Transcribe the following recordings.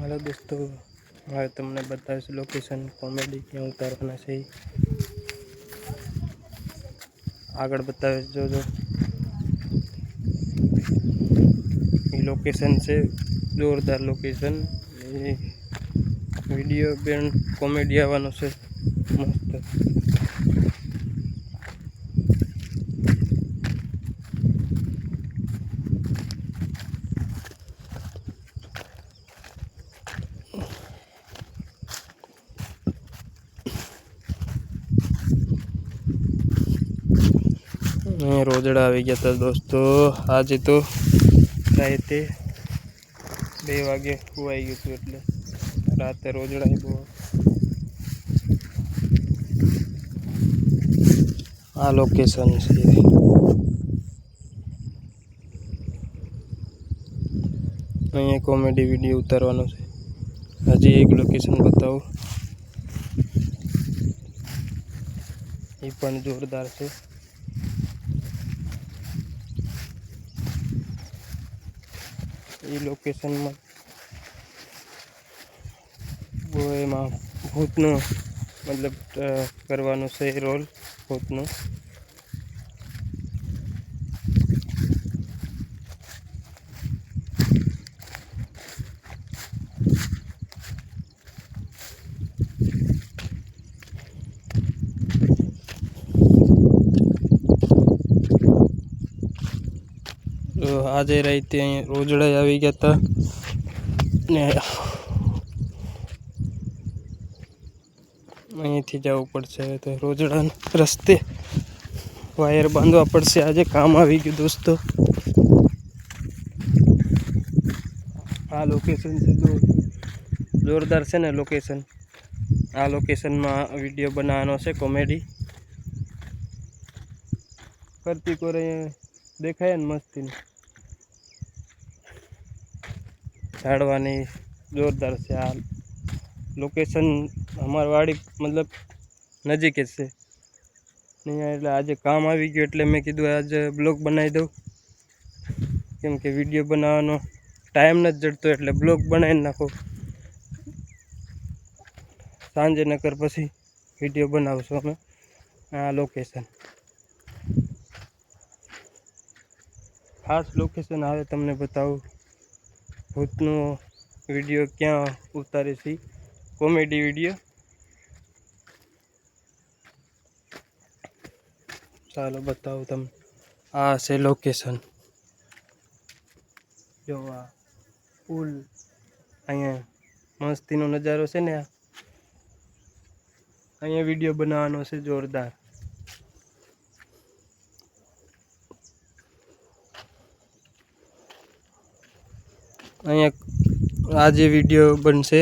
Hello દોસ્તો હવે તમને બતાવીશ લોકેશન કોમેડી ક્યાં ઉતારવાના છે ઈ. આગળ બતાવીશ જોજો એ લોકેશન છે જોરદાર લોકેશન એ વિડીયો બેન કોમેડી આવવાનો છે મસ્ત રોજડા આવી ગયા હતા દોસ્તો આજે તો રાતે બે વાગે ખુવાઈ ગયું હતું એટલે રાતે રોજડા બહુ આ લોકેશન છે અહીંયા કોમેડી વિડીયો ઉતારવાનો છે હજી એક લોકેશન બતાવું એ પણ જોરદાર છે એ લોકેશનમાં એમાં ભૂતનું મતલબ કરવાનું છે રોલ ભૂતનું તો આજે રાતે અહીંયા રોજડા આવી ગયા હતા ને અહીંથી જવું પડશે તો રોજડા રસ્તે વાયર બાંધવા પડશે. આજે કામ આવી ગયું દોસ્તો. આ લોકેશન છે તો જોરદાર છે ને લોકેશન આ લોકેશનમાં વીડિયો બનાવવાનો છે કોમેડી કરતી કોરે દેખાય ને મસ્તી ઝાડવાની જોરદાર છે. આ લોકેશન અમારી વાડી મતલબ નજીક જ છે. અહીંયા એટલે આજે કામ આવી ગયું એટલે મેં કીધું આજે બ્લોગ બનાવી દઉં. કેમ કે વીડિયો બનાવવાનો ટાઈમ નથી જડતો એટલે બ્લોગ બનાવી નાખો. સાંજે નકર પછી વીડિયો બનાવશું અમે. આ લોકેશન ખાસ લોકેશન આવે તમને બતાવું. ભૂતનો વિડીયો ક્યાં ઉતારે છે કોમેડી વિડીયો ચાલો બતાવું તમને આ છે લોકેશન જો આ પુલ અહીંયા મસ્તીનો નજારો છે ને આ અહીંયા વિડીયો બનાવવાનો છે જોરદાર અહીંયા આજે વિડીયો બનશે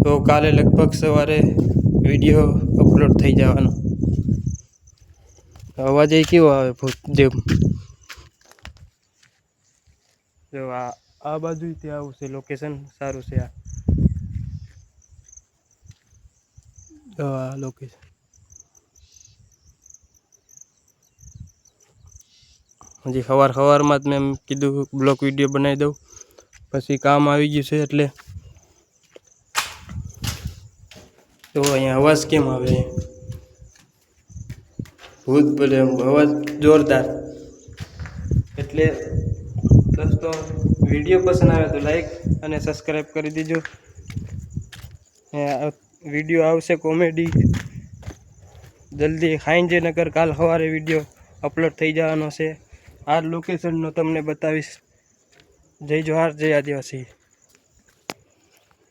તો કાલે લગભગ સવારે વિડીયો અપલોડ થઈ જવાનો અવાજ એ કેવો આવે ભૂત જેમ જો આ આ બાજુ ત્યાં આવું છે લોકેશન સારું છે આ જો આ લોકેશન હજી સવાર સવારમાં જ મેં એમ કીધું બ્લોક વિડીયો બનાવી દઉં પછી કામ આવી ગયું છે એટલે તો અહીંયા અવાજ કેમ આવે? ભૂત બોલે અવાજ જોરદાર. એટલે દોસ્તો, વીડિયો પસંદ આવે તો લાઈક અને સબસ્ક્રાઈબ કરી દેજો. વીડિયો આવશે કોમેડી જલ્દી ખાઈને નગર, કાલ સવારે વીડિયો અપલોડ થઈ જવાનો છે. આ લોકેશનનો તમને બતાવીશ. જય જોહાર જય આદિવાસી.